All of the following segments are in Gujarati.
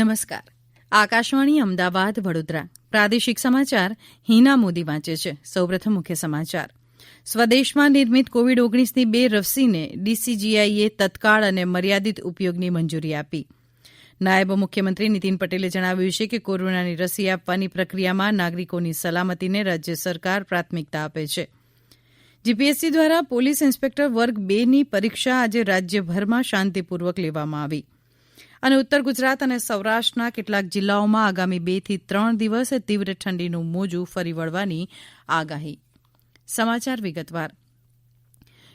નમસ્કાર. આકાશવાણી અમદાવાદ, વડોદરા. પ્રાદેશિક સમાચાર હિના મોદી વાંચે છે. સૌપ્રથમ મુખ્ય સમાચાર. સ્વદેશમાં નિર્મિત કોવિડ ઓગણીસની બે રસીને ડીસીજીઆઈએ તત્કાળ અને મર્યાદિત ઉપયોગની મંજૂરી આપી. નાયબ મુખ્યમંત્રી નીતિન પટેલે જણાવ્યું છે કે કોરોનાની રસી આપવાની પ્રક્રિયામાં નાગરિકોની સલામતીને રાજ્ય સરકાર પ્રાથમિકતા આપે છે. જીપીએસસી દ્વારા પોલીસ ઇન્સ્પેક્ટર વર્ગ બેની પરીક્ષા આજે રાજ્યભરમાં શાંતિપૂર્વક લેવામાં આવી. અને ઉત્તર ગુજરાત અને સૌરાષ્ટ્રના કેટલાક જિલ્લાઓમાં આગામી બેથી ત્રણ દિવસ તીવ્ર ઠંડીનું મોજું ફરી વળવાની આગાહી. સમાચાર વિગતવાર.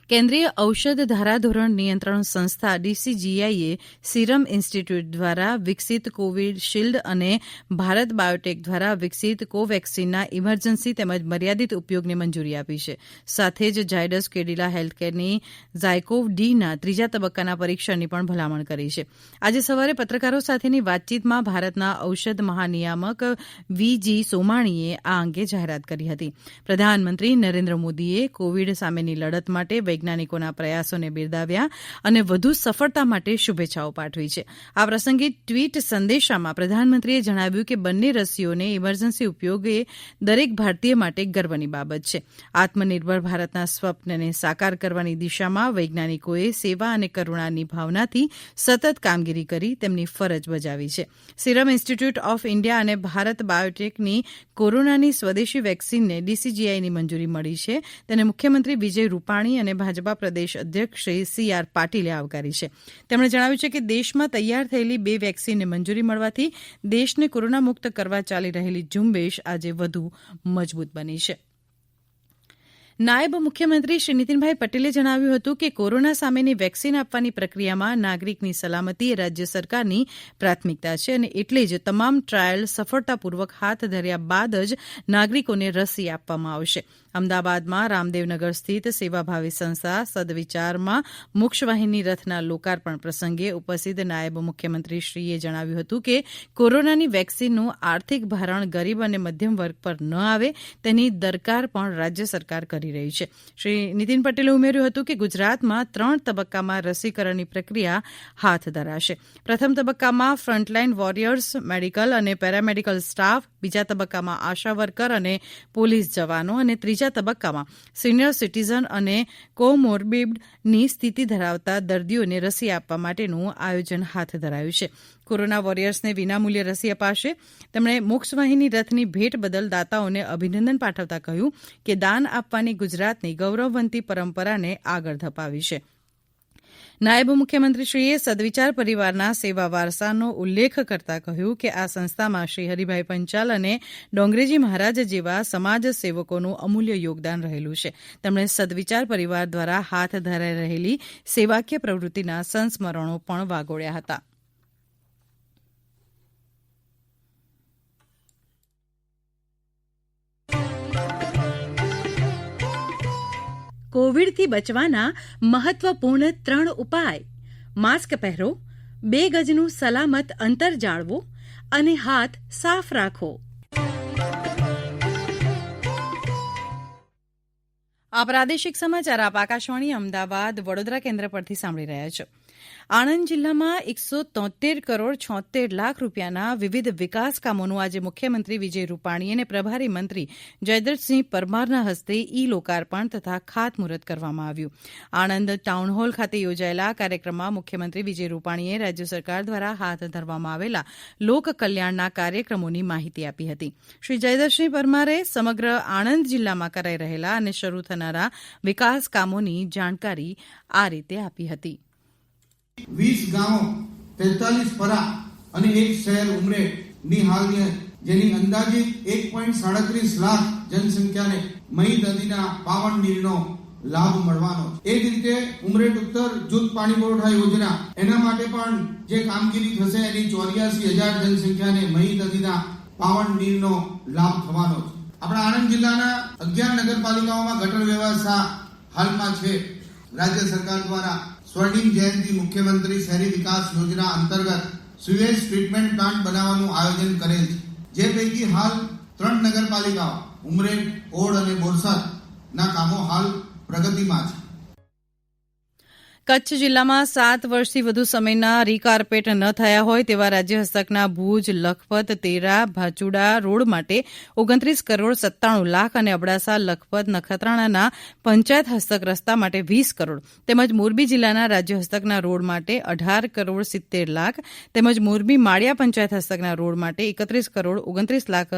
કેન્દ્રીય ઔષધ ધારાધોરણ નિયંત્રણ સંસ્થા ડીસીજીઆઈએ સીરમ ઇન્સ્ટીટ્યૂટ દ્વારા વિકસિત કોવિડશીલ્ડ અને ભારત બાયોટેક દ્વારા વિકસિત કોવેક્સિનના ઇમરજન્સી તેમજ મર્યાદિત ઉપયોગને મંજૂરી આપી છે. સાથે જ ઝાયડસ કેડિલા હેલ્થકેરની ઝાયકોવ ડીના ત્રીજા તબક્કાના પરીક્ષણની પણ ભલામણ કરી છે. આજે સવારે પત્રકારો સાથેની વાતચીતમાં ભારતના ઔષધ મહાનિયામક વીજી સોમાણીએ આ અંગે જાહેરાત કરી હતી. પ્રધાનમંત્રી નરેન્દ્ર મોદીએ કોવિડ સામેની લડત માટે વૈજ્ઞાનિકોના પ્રયાસોને બિરદાવ્યા અને વધુ સફળતા માટે શુભેચ્છાઓ પાઠવી છે. આ પ્રસંગે ટ્વીટ સંદેશામાં પ્રધાનમંત્રીએ જણાવ્યું કે બંને રસીઓને ઇમરજન્સી ઉપયોગ એ દરેક ભારતીય માટે ગર્વની બાબત છે. આત્મનિર્ભર ભારતના સ્વપ્નને સાકાર કરવાની દિશામાં વૈજ્ઞાનિકોએ સેવા અને કરુણાની ભાવનાથી સતત કામગીરી કરી તેમની ફરજ બજાવી છે. સિરમ ઇન્સ્ટિટ્યૂટ ઓફ ઇન્ડિયા અને ભારત બાયોટેકની કોરોનાની સ્વદેશી વેક્સિનને ડીસીજીઆઈની મંજૂરી મળી છે. તેને મુખ્યમંત્રી વિજય રૂપાણી અને ભાજપા પ્રદેશ અધ્યક્ષ શ્રી સી આર પાટીલે આવકારી છે. તેમણે જણાવ્યું છે કે દેશમાં તૈયાર થયેલી બે વેક્સિનને મંજૂરી મળવાથી દેશને કોરોના મુક્ત કરવા ચાલી રહેલી ઝુંબેશ આજે વધુ મજબૂત બની છે. નાયબ મુખ્યમંત્રી શ્રી નીતિનભાઈ પટેલે જણાવ્યું હતું કે કોરોના સામેની વેક્સિન આપવાની પ્રક્રિયામાં નાગરિકની સલામતી એ રાજ્ય સરકારની પ્રાથમિકતા છે અને એટલે જ તમામ ટ્રાયલ સફળતાપૂર્વક હાથ ધર્યા બાદ જ નાગરિકોને રસી આપવામાં આવશે. અમદાવાદમાં રામદેવનગર સ્થિત સેવાભાવી સંસ્થા સદવિચારમાં મોક્ષવાહિની રથના લોકાર્પણ પ્રસંગે ઉપસ્થિત નાયબ મુખ્યમંત્રીશ્રીએ જણાવ્યું હતું કે કોરોનાની વેક્સિનનું આર્થિક ભારણ ગરીબ અને મધ્યમ વર્ગ પર ન આવે, તેની દરકાર પણ રાજ્ય સરકાર કરી રહી છે. શ્રી નીતિન પટેલે ઉમેર્યું હતું કે ગુજરાતમાં ત્રણ તબક્કામાં રસીકરણની પ્રક્રિયા હાથ ધરાશે. પ્રથમ તબક્કામાં ફ્રન્ટલાઇન વોરિયર્સ, મેડિકલ અને પેરામેડિકલ સ્ટાફ બીજા તબક્કામાં આશા વર્કર અને પોલીસ જવાનો અને ત્રીજા તબક્કામાં સિનિયર સિટીઝન અને કોમોર્બિડની સ્થિતિ ધરાવતા દર્દીઓને રસી આપવા માટેનું આયોજન હાથ ધરાયું છે. કોરોના વોરિયર્સને વિનામૂલ્યે રસી અપાશે. તેમણે મોક્ષવાહિની રથની ભેટ બદલ દાતાઓને અભિનંદન પાઠવતા કહ્યું કે દાન આપવાની ગુજરાતની ગૌરવવંતી પરંપરાને આગળ ધપાવી છે. નાયબ મુખ્યમંત્રીશ્રીએ સદવિચાર પરિવારના સેવા વારસાનો ઉલ્લેખ કરતા કહ્યું કે આ સંસ્થામાં શ્રી હરિભાઈ પંચાલ અને ડોંગરેજી મહારાજ જેવા સમાજ સેવકોનું અમૂલ્ય યોગદાન રહેલું છે. તેમણે સદવિચાર પરિવાર દ્વારા હાથ ધરાઈ રહેલી સેવાકીય પ્રવૃત્તિના સંસ્મરણો પણ વાગોળ્યા હતા. કોવિડથી બચવાના મહત્વપૂર્ણ ત્રણ ઉપાય. માસ્ક પહેરો, બે ગજનું સલામત અંતર જાળવો અને હાથ સાફ રાખો. આ પ્રાદેશિક સમાચાર આપ આકાશવાણી અમદાવાદ વડોદરા કેન્દ્ર પરથી સાંભળી રહ્યા છો. આણંદ જિલ્લામાં એકસો તોતેર કરોડ છોતેર લાખ રૂપિયાના વિવિધ વિકાસ કામોનું આજે મુખ્યમંત્રી વિજય રૂપાણી અને પ્રભારી મંત્રી જયદ્રથસિંહ પરમારના હસ્તે ઈ લોકાર્પણ તથા ખાતમુહૂર્ત કરવામાં આવ્યું. આણંદ ટાઉનહોલ ખાતે યોજાયેલા કાર્યક્રમમાં મુખ્યમંત્રી વિજય રૂપાણીએ રાજ્ય સરકાર દ્વારા હાથ ધરવામાં આવેલા લોકકલ્યાણના કાર્યક્રમોની માહિતી આપી હતી. શ્રી જયદ્રથસિંહ પરમારે સમગ્ર આણંદ જિલ્લામાં કરાઈ રહેલા અને શરૂ થનારા વિકાસ કામોની જાણકારી આ રીતે આપી હતી. વીસ ગામો, તેતાલીસ પરા અને એક શહેર ઉમરે ની હાલની જેની અંદાજિત એક પોઈન્ટ સાડત્રીસ લાખ જનસંખ્યાને મહી નદીના પાવન નીરનો લાભ મળવાનો એ જ રીતે ઉમરેટ ઉત્તર જૂથ પાણી પુરવઠા યોજના, એના માટે પણ જે કામગીરી થશે એની ચોર્યાસી હજાર જનસંખ્યાને મહી નદીના પાવન નીરનો લાભ થવાનો છે. આપણા આણંદ જિલ્લાના અગિયાર નગરપાલિકાઓમાં ગટર વ્યવસ્થા હાલમાં છે. રાજ્ય સરકાર દ્વારા સ્વર્ણિમ જયંતિ મુખ્યમંત્રી શહેરી વિકાસ યોજના અંતર્ગત સુએજ ટ્રીટમેન્ટ પ્લાન્ટ બનાવવાનું આયોજન કરેલ છે. જે પૈકી હાલ ત્રણ નગરપાલિકાઓ, ઉમરેઠ, ઓડ અને બોરસદ ના કામો હાલ પ્રગતિમાં છે. કચ્છ જિલ્લામાં સાત વર્ષથી વધુ સમયના રીકાર્પેટ ન થયા હોય તેવા રાજ્ય હસ્તકના ભુજ, લખપત, તેરા, ભાચુડા રોડ માટે ઓગણત્રીસ કરોડ સત્તાણું લાખ અને અબડાસા, લખપત, નખત્રાણાના પંચાયત હસ્તક રસ્તા માટે વીસ કરોડ. તેમજ મોરબી જિલ્લાના રાજ્ય હસ્તકના રોડ માટે અઢાર કરોડ સિત્તેર લાખ. તેમજ મોરબી માળિયા પંચાયત હસ્તકના રોડ માટે એકત્રીસ કરોડ ઓગણત્રીસ લાખ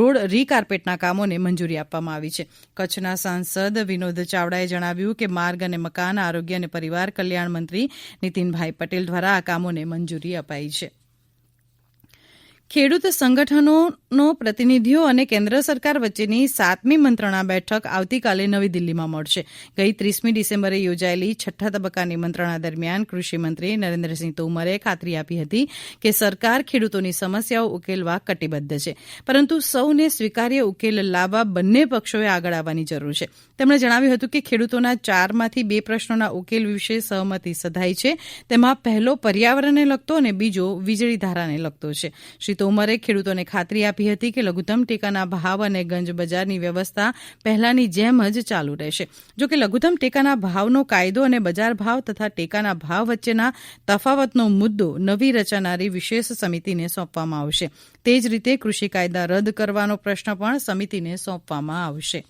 રોડ રીકાર્પેટના કામોને મંજૂરી આપવામાં આવી છે. કચ્છના સાંસદ વિનોદ ચાવડાએ જણાવ્યું કે માર્ગ અને મકાન, આરોગ્ય અને પરિવાર કલ્યાણ મંત્રી નીતિનભાઈ પટેલ દ્વારા આ કામોને મંજૂરી અપાઈ છે. ખેડૂત સંગઠનોનો પ્રતિનિધિઓ અને કેન્દ્ર સરકાર વચ્ચેની સાતમી મંત્રણા બેઠક આવતીકાલે નવી દિલ્હીમાં મળશે. ગઈ ત્રીસમી ડિસેમ્બરે યોજાયેલી છઠ્ઠા તબક્કાની મંત્રણા દરમિયાન કૃષિમંત્રી નરેન્દ્રસિંહ તોમરે ખાતરી આપી હતી કે સરકાર ખેડૂતોની સમસ્યાઓ ઉકેલવા કટિબદ્ધ છે. પરંતુ સૌને સ્વીકાર્ય ઉકેલ લાવવા બંને પક્ષોએ આગળ આવવાની જરૂર છે. તેમણે જણાવ્યું હતું કે ખેડૂતોના ચારમાંથી બે પ્રશ્નોના ઉકેલ વિશે સહમતિ સધાઈ છે. તેમાં પહેલો પર્યાવરણને લગતો અને બીજો વીજળી ધારાને લગતો છે. શ્રી તોમરે ખેડૂતોને ખાતરી આપી હતી કે લઘુત્તમ ટેકાના ભાવ અને ગંજ બજારની વ્યવસ્થા પહેલાની જેમ જ ચાલુ રહેશે. જોકે લઘુત્તમ ટેકાના ભાવનો કાયદો અને બજાર ભાવ તથા ટેકાના ભાવ વચ્ચેના તફાવતનો મુદ્દો નવી રચાનારી વિશેષ સમિતિને સોંપવામાં આવશે. તે જ રીતે કૃષિ કાયદા રદ કરવાનો પ્રશ્ન પણ સમિતિને સોંપવામાં આવશે.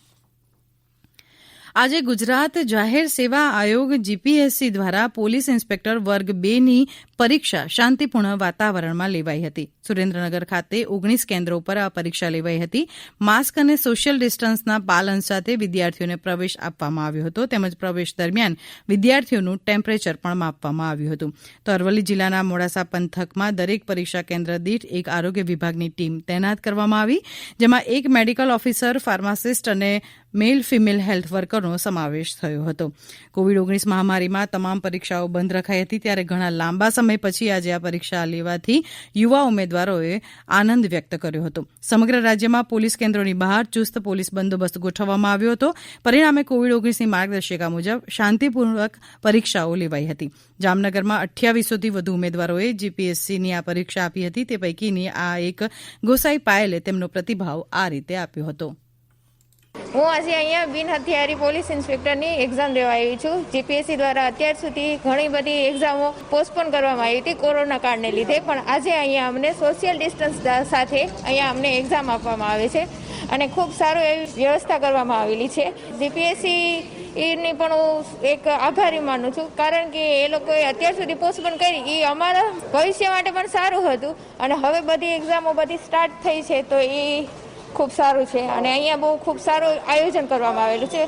આજે ગુજરાત જાહેર સેવા આયોગ જીપીએસસી દ્વારા પોલીસ ઇન્સ્પેક્ટર વર્ગ બે ની પરીક્ષા શાંતિપૂર્ણ વાતાવરણમાં લેવાઈ હતી. સુરેન્દ્રનગર ખાતે ઓગણીસ કેન્દ્રો પર આ પરીક્ષા લેવાઈ હતી. માસ્ક અને સોશિયલ ડિસ્ટન્સના પાલન સાથે વિદ્યાર્થીઓને પ્રવેશ આપવામાં આવ્યો હતો. તેમજ પ્રવેશ દરમિયાન વિદ્યાર્થીઓનું ટેમ્પરેચર પણ માપવામાં આવ્યું હતું. તો અરવલ્લી જિલ્લાના મોડાસા પંથકમાં દરેક પરીક્ષા કેન્દ્ર દીઠ એક આરોગ્ય વિભાગની ટીમ તૈનાત કરવામાં આવી, જેમાં એક મેડિકલ ઓફિસર, ફાર્માસિસ્ટ અને મેલ ફિમેલ હેલ્થ વર્કરનો સમાવેશ થયો હતો. કોવિડ ઓગણીસ મહામારીમાં તમામ પરીક્ષાઓ બંધ રખાઈ હતી ત્યારે ઘણા લાંબા સમય પછી આજે આ પરીક્ષા લેવાથી યુવા ઉમેદવારોએ આનંદ વ્યક્ત કર્યો હતો. સમગ્ર રાજ્યમાં પોલીસ કેન્દ્રોની બહાર ચુસ્ત પોલીસ બંદોબસ્ત ગોઠવવામાં આવ્યો હતો. પરિણામે કોવિડ ઓગણીસની માર્ગદર્શિકા મુજબ શાંતિપૂર્વક પરીક્ષાઓ લેવાઈ હતી. જામનગરમાં અઠ્યાવીસોથી વધુ ઉમેદવારોએ જીપીએસસીની આ પરીક્ષા આપી હતી. તે પૈકીની આ એક ગોસાઈ પાયલે તેમનો પ્રતિભાવ આ રીતે આપ્યો હતો. હું આજે અહીંયા બિન હથિયારી પોલીસ ઇન્સ્પેક્ટરની એક્ઝામ દેવા આવી છું. જીપીએસસી દ્વારા અત્યાર સુધી ઘણી બધી એક્ઝામો પોસ્ટપોન કરવામાં આવી હતી કોરોના કાળને લીધે, પણ આજે અહીંયા અમને સોશિયલ ડિસ્ટન્સ સાથે અહીંયા અમને એક્ઝામ આપવામાં આવે છે અને ખૂબ સારું એવી વ્યવસ્થા કરવામાં આવેલી છે. જીપીએસસી એની પણ હું એક આભારી માનું છું, કારણ કે એ લોકોએ અત્યાર સુધી પોસ્ટપોન કરી. એ અમારા ભવિષ્ય માટે પણ સારું હતું અને હવે બધી એક્ઝામો બધી સ્ટાર્ટ થઈ છે, તો એ ખૂબ સારું છે અને અહીંયા બહુ ખૂબ સારું આયોજન કરવામાં આવેલું છે.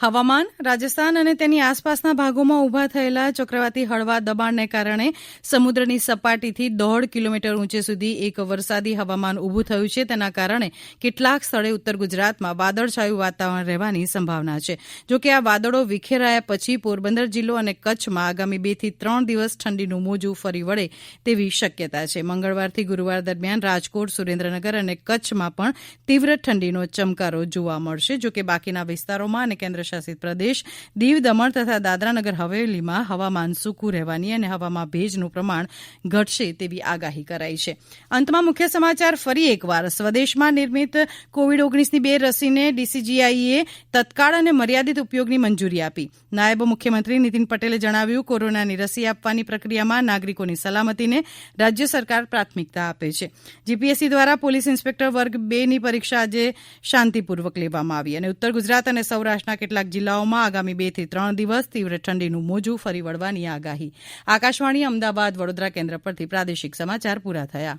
હવામાન, રાજસ્થાન અને તેની આસપાસના ભાગોમાં ઊભા થયેલા ચક્રવાતી હળવા દબાણને કારણે સમુદ્રની સપાટીથી દોઢ કિલોમીટર ઊંચે સુધી એક વરસાદી હવામાન ઊભું થયું છે. તેના કારણે કેટલાક સ્થળે ઉત્તર ગુજરાતમાં વાદળછાયું વાતાવરણ રહેવાની સંભાવના છે. જોકે આ વાદળો વિખેરાયા પછી પોરબંદર જિલ્લો અને કચ્છમાં આગામી બેથી ત્રણ દિવસ ઠંડીનું મોજું ફરી વળે તેવી શક્યતા છે. મંગળવારથી ગુરુવાર દરમિયાન રાજકોટ, સુરેન્દ્રનગર અને કચ્છમાં પણ તીવ્ર ઠંડીનો ચમકારો જોવા મળશે. જોકે બાકીના વિસ્તારોમાં અને કેન્દ્ર શાસિત પ્રદેશ દીવ દમણ તથા દાદરાનગર હવેલીમાં હવામાન સૂકું રહેવાની અને હવામાં ભેજનું પ્રમાણ ઘટશે તેવી આગાહી કરાઈ છે. અંતમાં મુખ્ય સમાચાર, ફરી એકવાર, સ્વદેશમાં નિર્મિત કોવિડ ઓગણીસની બે રસીને ડીસીજીઆઈએ તત્કાળ અને મર્યાદિત ઉપયોગની મંજૂરી આપી. નાયબ મુખ્યમંત્રી નીતિન પટેલે જણાવ્યું, કોરોનાની રસી આપવાની પ્રક્રિયામાં નાગરિકોની સલામતીને રાજ્ય સરકાર પ્રાથમિકતા આપે છે. જીપીએસસી દ્વારા પોલીસ ઇન્સ્પેક્ટર વર્ગ બે ની પરીક્ષા આજે શાંતિપૂર્વક લેવામાં આવી અને ઉત્તર ગુજરાત અને સૌરાષ્ટ્રના કેટલાક જિલ્લાઓમાં આગામી બેથી ત્રણ દિવસ તીવ્ર ઠંડીનું મોજું ફરી વળવાની આગાહી. આકાશવાણી અમદાવાદ વડોદરા કેન્દ્ર પરથી પ્રાદેશિક સમાચાર પૂરા થયા.